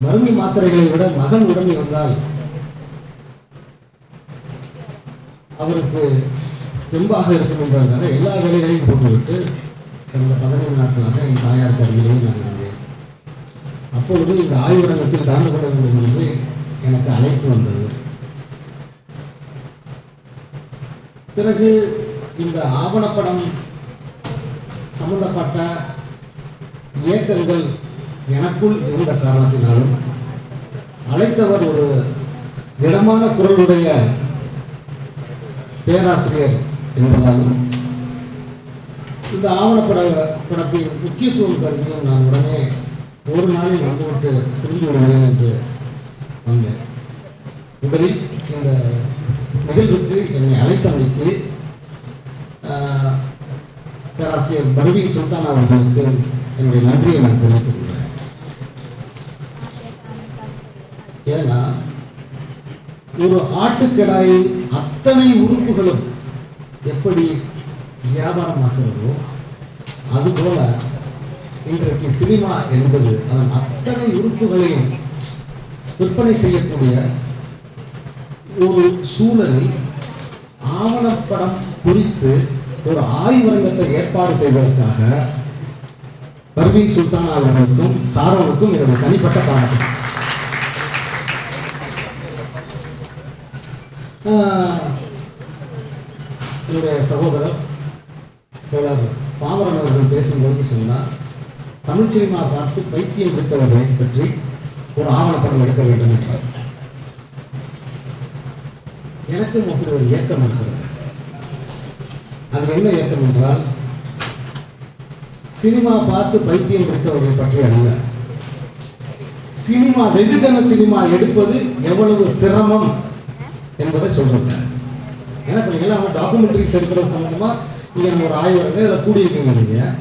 மருந்து மாத்திரைகளை விட மகன் உடன் இருந்தால் அவருக்கு தெம்பாக இருக்கும் என்பதற்காக எல்லா வேலைகளையும் போட்டுவிட்டு கடந்த பதினைந்து நாட்களாக என் தாயார் கருவிலேயே நான் இருந்தேன். அப்பொழுது இந்த ஆய்வரங்கத்தில் கலந்து கொள்ள வேண்டும் என்று எனக்கு அழைப்பு வந்தது. பிறகு இந்த ஆவணப்படம் சம்பந்தப்பட்ட இயக்கங்கள் எனக்குள் இருந்த காரணத்தினாலும் அழைத்தவர் ஒரு திடமான குரலுடைய பேராசிரியர் என்பதாலும் இந்த ஆவணப்பட படத்தின் முக்கியத்துவம் கருதியும் நான் உடனே ஒரு நாளில் வந்துவிட்டு திரும்பி விடுகிறேன் என்று வந்தேன். முதலில் இந்த நிகழ்வுக்கு என்னை அழைத்தமைக்கு பேராசிரியர் பர்வீன் சுல்தான் அவர்களுக்கு என்னுடைய நன்றியை நான் தெரிவித்துள்ளேன் ஒரு ஆட்டுக்கடாயின் அத்தனை உறுப்புகளும் எப்படி வியாபாரமாகிறதோ அதுபோல இன்றைக்கு சினிமா என்பது அதன் அத்தனை உறுப்புகளையும் விற்பனை செய்யக்கூடிய ஒரு சூழலில் ஆவணப்படம் குறித்து ஒரு ஆய்வரங்கத்தை ஏற்பாடு செய்வதற்காக பர்வீன் சுல்தான் அவர்களுக்கும் சாரோனுக்கும் என்னுடைய தனிப்பட்ட பாராட்டு என்னுடைய சகோதரர் தோழர் பாமரன் அவர்கள் பேசும்போது சொன்னார் தமிழ் சினிமா பார்த்து பைத்தியம் பிடித்தவர்களை பற்றி ஒரு ஆவணப்படம் எடுக்க வேண்டும் என்றார். எனக்கும் அப்படி ஒரு இயக்கம் இருக்கிறது. அது என்ன இயக்கம் என்றால் சினிமா பார்த்து பைத்தியம் பிடித்தவர்களை பற்றி அல்ல. சினிமா வெகுஜன சினிமா எடுப்பது எவ்வளவு சிரமம் என்பதை சொல்றாங்க ஏன்னா இப்போ நீங்கள் அவங்க டாக்குமெண்ட்ரிஸ் எடுக்கிறது சம்மந்தமா நீங்கள் நம்ம ஒரு ஆய்வரங்க இதில் கூடியிருக்கீங்க நீங்கள்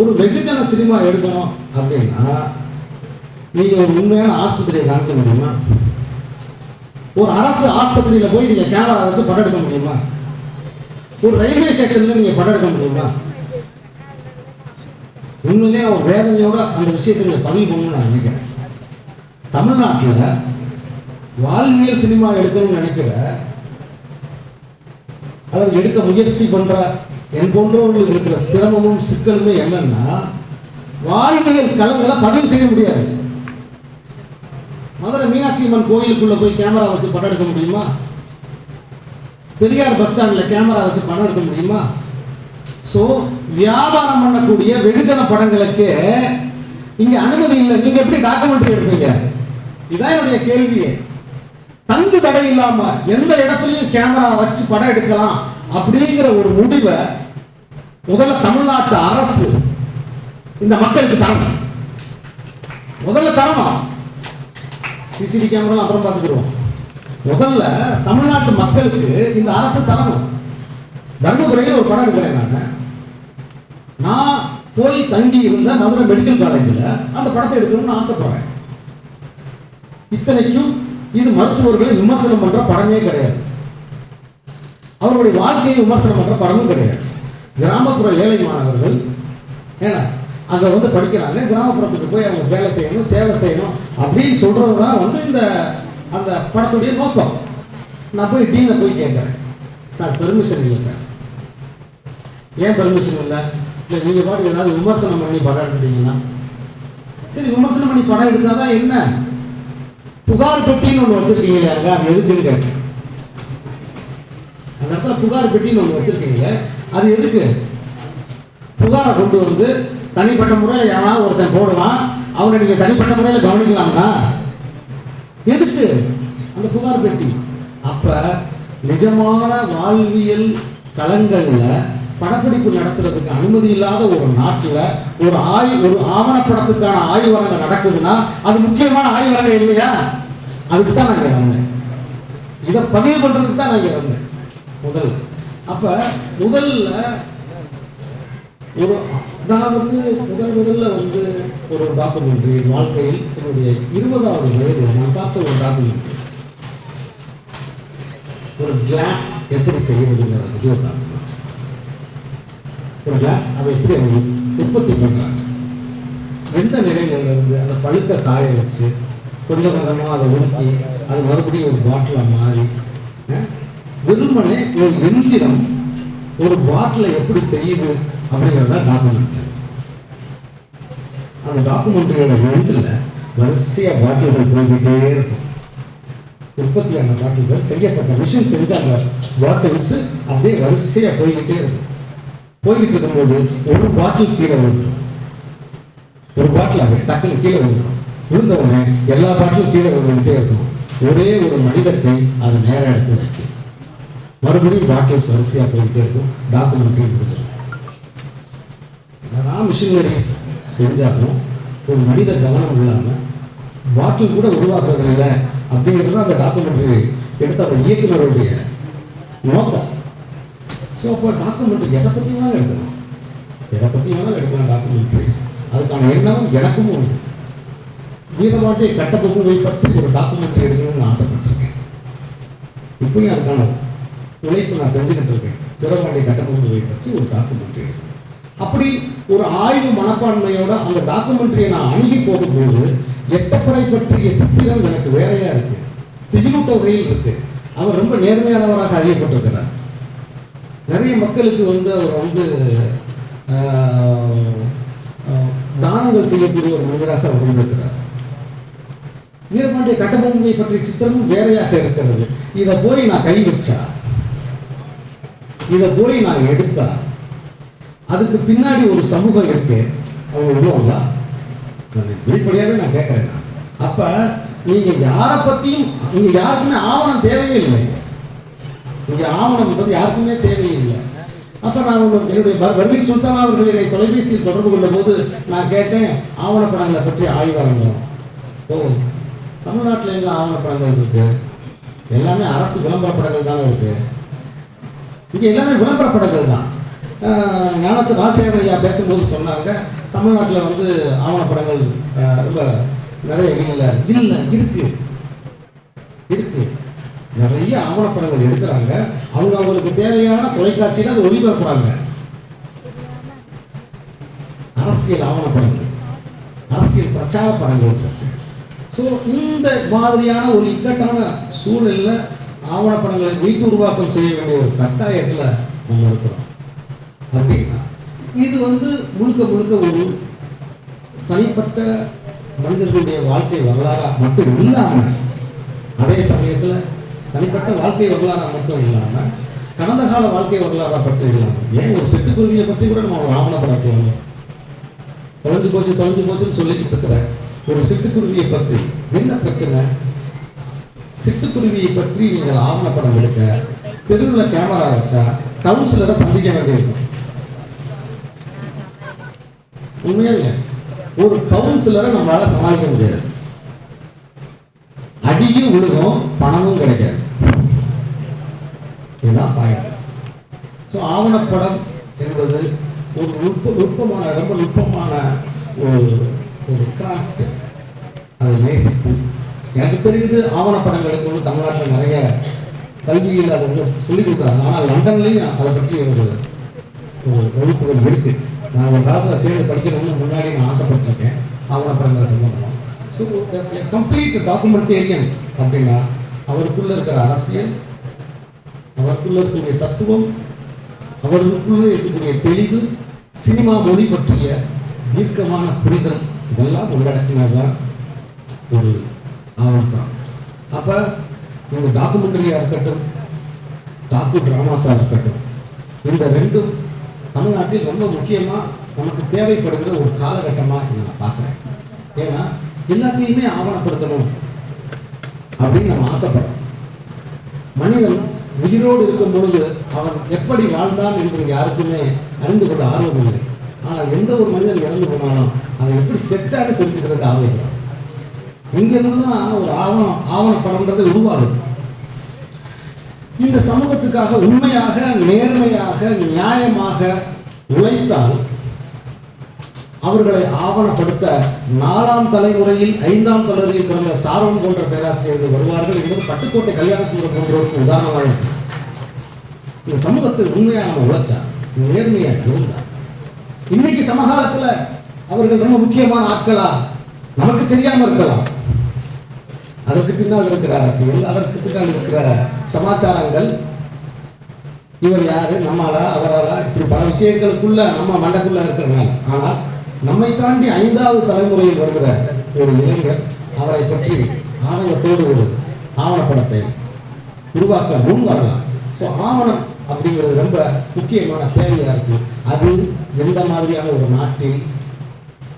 ஒரு வெகுஜன சினிமா எடுக்கணும் அப்படின்னா நீங்கள் ஒரு உண்மையான ஆஸ்பத்திரியை காமிக்க முடியுமா? ஒரு அரசு ஆஸ்பத்திரியில் போய் நீங்கள் கேமரா வச்சு படம் எடுக்க முடியுமா? ஒரு ரயில்வே ஸ்டேஷனில் நீங்கள் படம் எடுக்க முடியுமா? உண்மையிலே ஒரு வேதனையோட அந்த விஷயத்தை நீங்கள் பதிவு பண்ணணும்னு நான் நினைக்கிறேன். தமிழ்நாட்டில் வாழ்வியல் சினிமா எடுக்கணும்னு நினைக்கிற அல்லது எடுக்க முயற்சி பண்ற என் போன்றவர்களுக்கு இருக்கிற சிரமமும் சிக்கலுமே என்னன்னா வாழ்வியல் களங்களை பதிவு செய்ய முடியாது. மதுரை மீனாட்சி அம்மன் கோயிலுக்குள்ள போய் கேமரா வச்சு படம் எடுக்க முடியுமா? பெரியார் பஸ் ஸ்டாண்டில் கேமரா வச்சு படம் எடுக்க முடியுமா? ஸோ வியாபாரம் பண்ணக்கூடிய வெகுஜன படங்களுக்கே இங்கே அனுமதி இல்லை. நீங்க எப்படி டாக்குமெண்ட்ரி எடுப்பீங்க? இதான் என்னுடைய கேள்வியே. தங்கு தடை இல்லாம எந்த இடத்துலயும் கேமரா வச்சு படம் எடுக்கலாம் அப்படிங்கிற ஒரு முடிவை முதல்ல தமிழ்நாட்டு அரசு இந்த மக்களுக்கு தரணும். முதல்ல தரணும். சிசிடி கேமரா அப்புறம் பார்த்துக்கிடுவோம். முதல்ல தமிழ்நாட்டு மக்களுக்கு இந்த அரசு தரணும். தர்மபுரியில் ஒரு படம் எடுக்கிறேன் நான். நான் போய் தங்கி இருந்த மதுரை மெடிக்கல் காலேஜில் அந்த படத்தை எடுக்கணும்னு ஆசைப்படுறேன். இத்தனைக்கும் இது மருத்துவர்களை விமர்சனம் பண்ற படமே கிடையாது. அவருடைய வாழ்க்கையை விமர்சனம் பண்ற படமும் கிடையாது. கிராமப்புற ஏழை மாணவர்கள் ஏன்னா அங்கே வந்து படிக்கிறாங்க கிராமப்புறத்துக்கு போய் அவங்க வேலை செய்யணும் சேவை செய்யணும் அப்படின்னு சொல்றது தான் வந்து இந்த அந்த படத்துடைய நோக்கம். நான் போய் டீனை போய் கேட்குறேன். சார் பெர்மிஷன் இல்லை சார். ஏன் பெர்மிஷன் இல்லை? இல்லை நீங்கள் பாட்டு ஏதாவது விமர்சனம் பண்ணி படம் எடுத்துட்டீங்கன்னா. சரி விமர்சனம் பண்ணி படம் எடுத்தால் தான் என்ன? புகார் பெட்டின்னு ஒன்று வச்சிருக்கீங்களே அங்க அது எதுக்குன்னு கேட்டேன்? அந்த இடத்துல புகார் பெட்டின்னு ஒன்று வச்சிருக்கீங்களே அது எதுக்கு? புகாரை கொண்டு வந்து தனிப்பட்ட முறையில் யாராவது ஒருத்தன் போடுவான் அவனை நீங்கள் தனிப்பட்ட முறையில் கவனிக்கலாம்னா எதுக்கு? அந்த புகார் பெட்டி. அப்போ நிஜமான வாழ்வியல் களங்கள்ல படப்பிடிப்பு நடத்துறதுக்கு அனுமதி இல்லாத ஒரு நாட்டில் ஒரு ஆய் ஒரு ஆவணப்படத்துக்கான ஆய்வரங்க நடக்குதுன்னா அது முக்கியமான ஆய்வரங்க இல்லையா? அதுக்கு தான் நான் இங்க வந்தேன். இதை பதிவு பண்ணுறதுக்கு தான் நான் இங்க வந்தேன். முதல்ல. அப்போ முதல்ல ஒரு நான் வந்து முதல் முதல்ல வந்து ஒரு டாக்குமெண்ட்ரி வாழ்க்கையில் என்னுடைய இருபதாவது வயதில் நான் பார்த்த ஒரு டாக்குமெண்ட்ரி ஒரு கிளாஸ் எப்படி செய்யறதுங்கிற ஒரு டாக்குமெண்ட் ஒரு கிளாஸ் அதை எப்படி அவங்க உற்பத்தி பண்ணுறாங்க எந்த நிலையிலிருந்து அந்த பழுக்க காய வச்சு கொஞ்சம் கொஞ்சமாக அதை உருக்கி அது மறுபடியும் ஒரு பாட்டிலாக மாறி வெறுமனே ஒரு எந்திரம் ஒரு பாட்டிலை எப்படி செய்யுது அப்படிங்கிறத தான் டாக்குமெண்ட் அந்த டாக்குமெண்ட்ரியோட எண்டில் வரிசையாக பாட்டில்கள் போய்கிட்டே இருக்கும். உற்பத்தியான பாட்டில்கள் செய்யப்பட்ட மிஷின் செஞ்ச அந்த பாட்டில்ஸ் அப்படியே வரிசையாக போய்கிட்டே இருக்கும். போய்கிட்டு இருக்கும்போது ஒரு பாட்டில் கீழே விழுந்துடும் ஒரு பாட்டில் அப்படியே டக்குன்னு கீழே விழுந்துடும் விழுந்தவுடனே எல்லா பாட்டிலும் கீழே விழுந்துகிட்டே இருக்கும். ஒரே ஒரு மனிதர் அதை நேரம் எடுத்து வைக்கும் மறுபடியும் பாட்டில்ஸ் வரிசையாக போய்கிட்டே இருக்கும். டாக்குமெண்ட்டையும் முடிச்சிடும் என்னதான் மிஷினரிஸ் செஞ்சாலும் ஒரு மனித கவனம் இல்லாமல் பாட்டில் கூட உருவாக்குறது இல்லை அப்படிங்கிறது அந்த டாக்குமெண்ட்ரி எடுத்த அந்த இயக்குநருடைய நோக்கம். ஸோ அப்போ டாக்குமெண்ட் எதை பற்றி வேணாலும் எடுக்கணும் எதை பற்றி வேணாலும் எடுக்கலாம் டாக்குமெண்ட்ரிஸ் அதுக்கான எண்ணமும் எனக்கும் உண்டு. வீரபாட்டிய கட்டபொம்மை பற்றி ஒரு டாக்குமெண்ட்ரி எடுக்கணும்னு ஆசைப்பட்டிருக்கேன். இப்பயும் அதுக்கான உழைப்பு நான் செஞ்சுக்கிட்டு இருக்கேன் வீரபாண்டிய கட்டபொம்மையை பற்றி ஒரு டாக்குமெண்ட்ரி எடுக்கணும். அப்படி ஒரு ஆய்வு மனப்பான்மையோட அந்த டாக்குமெண்ட்ரியை நான் அணுகி போகும்போது எட்டப்பறை பற்றிய சித்திரம் எனக்கு வேறையா இருக்கு. திகிலூட்ட வகையில் இருக்கு. அவர் ரொம்ப நேர்மையானவராக அறியப்பட்டிருக்கிறார். நிறைய மக்களுக்கு வந்து அவர் வந்து ஆஹ், தானங்கள் செய்யக்கூடிய ஒரு மனிதராக அவர் வந்திருக்கிறார் வீரபாண்டிய கட்டபொம்மையை பற்றிய சித்திரமும் வேறையாக இருக்கிறது. இதை போய் நான் கை வச்சா? இதை போய் நான் எடுத்தா? அதுக்கு பின்னாடி ஒரு சமூகம் இருக்கு அவங்க உள்ளவங்களா நான் வெளிப்படையாகவே நான் கேட்குறேன். நான் அப்போ நீங்கள் யாரை பற்றியும் நீங்கள் யாருக்குமே ஆவணம் தேவையே இல்லைங்க இங்கே ஆவணம்ன்றது யாருக்குமே தேவையில்லை. அப்போ நான் உங்க- என்னுடைய பர்- பர்வீன் சுல்தான் அவர்கள் என்னை தொலைபேசியில் தொடர்பு கொண்ட போது நான் கேட்டேன் ஆவணப்படங்களை பற்றி ஆய்வரங்கம் ஓ தமிழ்நாட்டில் எங்கே ஆவணப்படங்கள் இருக்கு? எல்லாமே அரசு விளம்பர படங்கள் தானே இருக்கு? இங்கே எல்லாமே விளம்பர படங்கள் தான். ஆஹ் ஞானச ராஜசேகர் ஐயா பேசும்போது சொன்னாங்க தமிழ்நாட்டில் வந்து ஆவணப்படங்கள் ரொம்ப நிறைய இல்லை? இல்லை இருக்கு. இருக்கு. நிறைய ஆவணப்படங்கள் எடுக்கிறாங்க. அவங்க அவங்களுக்கு தேவையான தொலைக்காட்சியில் அதை ஒளிபரப்புறாங்க. அரசியல் ஆவணப்படங்கள். அரசியல் பிரச்சார படங்கள் இருக்கு. ஸோ இந்த மாதிரியான ஒரு இக்கட்டான சூழலில் ஆவணப்படங்களை மீட்டு உருவாக்கம் செய்ய வேண்டிய ஒரு கட்டாயத்தில் நம்ம இருக்கிறோம். அப்படின்னா இது வந்து முழுக்க முழுக்க ஒரு தனிப்பட்ட மனிதர்களுடைய வாழ்க்கை வரலாறா மட்டும் இல்லாமல் அதே சமயத்தில் தனிப்பட்ட வாழ்க்கை வரலாறா மட்டும் இல்லாமல் கடந்த கால வாழ்க்கை வரலாறா பற்றி இல்லாமல் ஏன் ஒரு சிட்டுக்குருவியை பற்றி கூட நம்ம ஒரு ஆவணப்படக்கலாம் தொலைஞ்சு போச்சு தொலைஞ்சு போச்சுன்னு சொல்லிக்கிட்டு இருக்கிற ஒரு சிட்டுக்குருவியை பற்றி என்ன பிரச்சனை? சிட்டுக்குருவியை பற்றி நீங்கள் ஆவணப்படம் எடுக்க தெருவில் கேமரா வச்சா கவுன்சிலரை சந்திக்க வேண்டியிருக்கும். உண்மையா இல்லை ஒரு கவுன்சிலரை நம்மளால சமாளிக்க முடியாது. அடியும் விழுகும் பணமும் கிடைக்காது. தான் பாயிண்ட் ஸோ ஆவணப்படம் என்பது ஒரு நுட்ப நுட்பமான ரொம்ப நுட்பமான ஒரு ஒரு கிராஃப்ட் அதை நேசித்து எனக்கு தெரிந்து ஆவணப்படங்களுக்கு வந்து தமிழ்நாட்டில் நிறைய கல்வியில் அதை வந்து சொல்லிக் கொடுக்குறாங்க. ஆனால் லண்டன்லேயும் அதை பற்றி ஒரு ஒரு வகுப்புகள் இருக்கு. நான் ஒரு காலத்தில் சேர்ந்து படிக்கணும்னு முன்னாடி நான் ஆசைப்பட்டிருக்கேன் ஆவணப்படங்களை சம்பந்தமாக ஸோ கம்ப்ளீட் டாக்குமெண்டேரியன் அப்படின்னா அவருக்குள்ள இருக்கிற அரசியல் அவருக்குள்ள இருக்கக்கூடிய தத்துவம் அவர்களுக்குள்ள இருக்கக்கூடிய தெளிவு சினிமா மொழி பற்றிய தீர்க்கமான புரிதல் இதெல்லாம் உள்ளடக்கினது தான் ஒரு ஆவணப்படம். அப்போ இந்த டாக்குமெண்ட்ரியாக இருக்கட்டும் டாக்கு ட்ராமாஸாக இருக்கட்டும் இந்த ரெண்டும் தமிழ்நாட்டில் ரொம்ப முக்கியமாக நமக்கு தேவைப்படுகிற ஒரு காலகட்டமாக இதை நான் பார்க்குறேன். ஏன்னா எல்லாத்தையுமே ஆவணப்படுத்தணும் அப்படின்னு நம்ம ஆசைப்படுறோம். மனிதன் உயிரோடு இருக்கும் பொழுது அவன் எப்படி வாழ்ந்தான் என்று யாருக்குமே அறிந்து கொள்ள ஆர்வம் இல்லை. ஆனால் எந்த ஒரு மனிதன் இறந்து போனாலும் அவன் எப்படி செத்தான்னு தெரிஞ்சுக்கிறது ஆர்வம் இங்கிருந்து தான் ஒரு ஆவணம் ஆவணப்படம்ன்றது உருவாகுது. இந்த சமூகத்துக்காக உண்மையாக நேர்மையாக நியாயமாக உழைத்தால் அவர்களை ஆவணப்படுத்த நாலாம் தலைமுறையில் ஐந்தாம் தலைமுறையில் பிறந்த சார்வன் போன்ற பேராசிரியர்கள் வருவார்கள் என்பது பட்டுக்கோட்டை கல்யாண சுந்தரம் போன்றவருக்கு உதாரணமாக இந்த சமூகத்தில் உண்மையாக நம்ம உழைச்சா? நேர்மையாக இருந்தா? இன்னைக்கு சமகாலத்துல அவர்கள் ரொம்ப முக்கியமான ஆட்களா? நமக்கு தெரியாம இருக்கலாம். அதற்கு பின்னால் இருக்கிற அரசியல் அதற்கு பின்னால் இருக்கிற சமாச்சாரங்கள். இவர் யாரு? நம்மளா? அவராளா? இப்படி பல விஷயங்களுக்குள்ள நம்ம மண்டக்குள்ள இருக்கிறனால. ஆனால் நம்மை தாண்டி ஐந்தாவது தலைமுறையில் வருகிற ஒரு இளைஞர் அவரை பற்றி ஆதங்கத்தோடு ஒரு ஆவணப்படத்தை உருவாக்க முன் வரலாம். ஸோ ஆவணம் அப்படிங்கிறது ரொம்ப முக்கியமான தேவையா இருக்குது அது எந்த மாதிரியான ஒரு நாட்டில்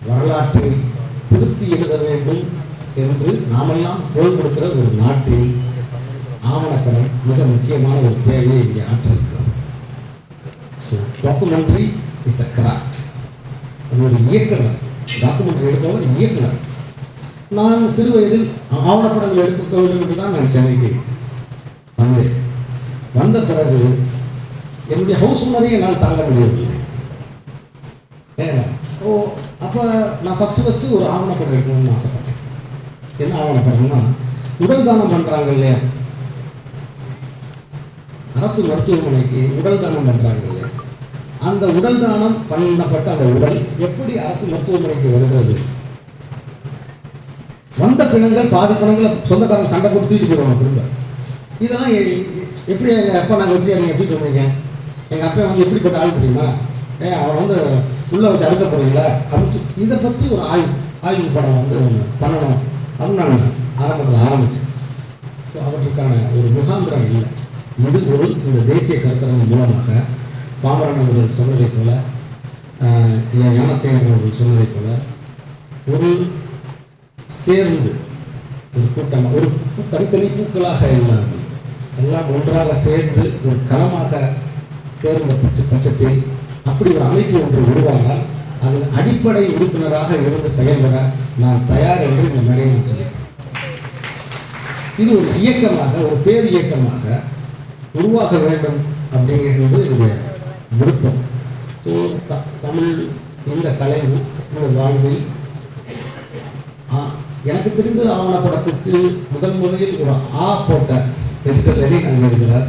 வரலாற்றை திருத்தி எழுத வேண்டும் என்று நாமெல்லாம் குரல் கொடுக்கிற ஒரு நாட்டில் ஆவணக்கடன் மிக முக்கியமான ஒரு தேவையை இங்கே ஆற்றிருக்கிறோம். So documentary is a craft அது இயக்குனர் டாக்குமெண்ட்ரி எடுப்பவர் இயக்குனர். நான் சிறு வயதில் ஆவணப்படங்கள் எடுக்க வேண்டும் என்று தான் நான் சென்னைக்கு வந்தேன். வந்த பிறகு என்னுடைய ஹவுஸ் ஓனரையும் என்னால் தாங்க முடியவில்லை ஏன்னா ஓ அப்போ நான் ஃபஸ்ட்டு ஃபஸ்ட்டு ஒரு ஆவணப்படம் எடுக்கணும்னு ஆசைப்பட்டேன். என்ன ஆவணப்படம்னா உடல் தானம் பண்ணுறாங்க இல்லையா? அரசு மருத்துவமனைக்கு உடல் தானம் பண்ணுறாங்க இல்லையா? அந்த உடல் தானம் பண்ணப்பட்ட அந்த உடல் எப்படி அரசு மருத்துவமனைக்கு வருகிறது? வந்த பிணங்கள் பாதி பிணங்களை சொந்தக்காரங்க சண்டை போட்டு தூக்கிட்டு போயிடுவாங்க திரும்ப. இதெல்லாம் எ- எப்படி எங்கள் அப்பா நாங்கள் எப்படி நீங்கள் எப்படி வந்தீங்க எங்கள் அப்பா வந்து எப்படிப்பட்ட ஆள் தெரியுமா? ஏன் அவன் வந்து உள்ளே வச்சு அறுக்க போகிறீங்களா அது இதை பற்றி ஒரு ஆய்வு ஆய்வு படம் வந்து பண்ணணும். அப்படின்னு நான் ஆரம்பத்தில் ஆரம்பித்தேன் ஸோ அவற்றுக்கான ஒரு முகாந்திரம் இல்லை. இது ஒரு இந்த தேசிய கருத்தரங்கு மூலமாக பாமரன் அவர்கள் சொன்னதை போல என் ஐயா ஞானசேகரன் அவர்கள் சொன்னதை போல ஒரு சேர்ந்து ஒரு கூட்டம் ஒரு பூ- தனித்தனி பூக்களாக இல்லாமல் எல்லாம் ஒன்றாக சேர்ந்து ஒரு களமாக சேர்ந்த பட்சத்தில் அப்படி ஒரு அமைப்பு ஒன்று உருவானால் அதில் அடிப்படை உறுப்பினராக இருந்து செயல்பட நான் தயார் என்று இந்த மேடையில் சொல்லியிருக்கேன். இது ஒரு இயக்கமாக ஒரு பேர் இயக்கமாக உருவாக வேண்டும் அப்படிங்கிறது என்னுடைய விருப்பம். ஸோ த தமிழ் இந்த கலை இந்த வாழ்வில் எனக்கு தெரிந்த ஆவணப்படத்துக்கு முதல் முறையில் ஒரு ஆ போட்ட எடிட்டர் லெனின் அங்கே இருக்கிறார்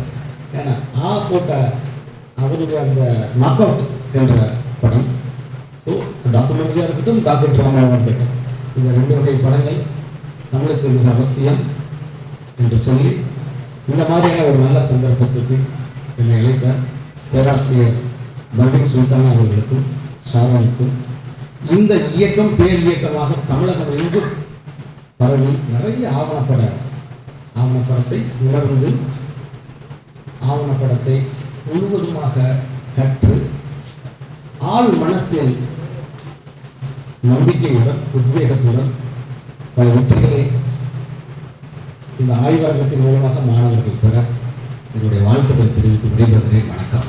ஏன்னா ஆ போட்ட அவருடைய அந்த நாக் அவுட் என்ற படம். ஸோ டாக்குமெண்ட்ரியாக இருக்கட்டும் டாக்டர் ட்ராமாவாக இருக்கட்டும் இந்த ரெண்டு வகை படங்கள் தமிழுக்கு மிக அவசியம் என்று சொல்லி இந்த மாதிரியான ஒரு நல்ல சந்தர்ப்பத்துக்கு என்னை அழைத்த பேராசிரியர் பர்வீன் சுல்தான் அவர்களுக்கும் ஷாரோனுக்கும் இந்த இயக்கம் பேர் இயக்கமாக தமிழகம் எங்கும் பரவி நிறைய ஆவணப்பட ஆவணப்படத்தை உணர்ந்து ஆவணப்படத்தை முழுவதுமாக கற்று ஆள் மனசில் நம்பிக்கையுடன் உத்வேகத்துடன் பல வெற்றிகளை இந்த ஆய்வரங்கத்தின் மூலமாக மாணவர்கள் பெற என்னுடைய வாழ்த்துக்களை தெரிவித்து விடைபெறுகிறேன் வணக்கம்.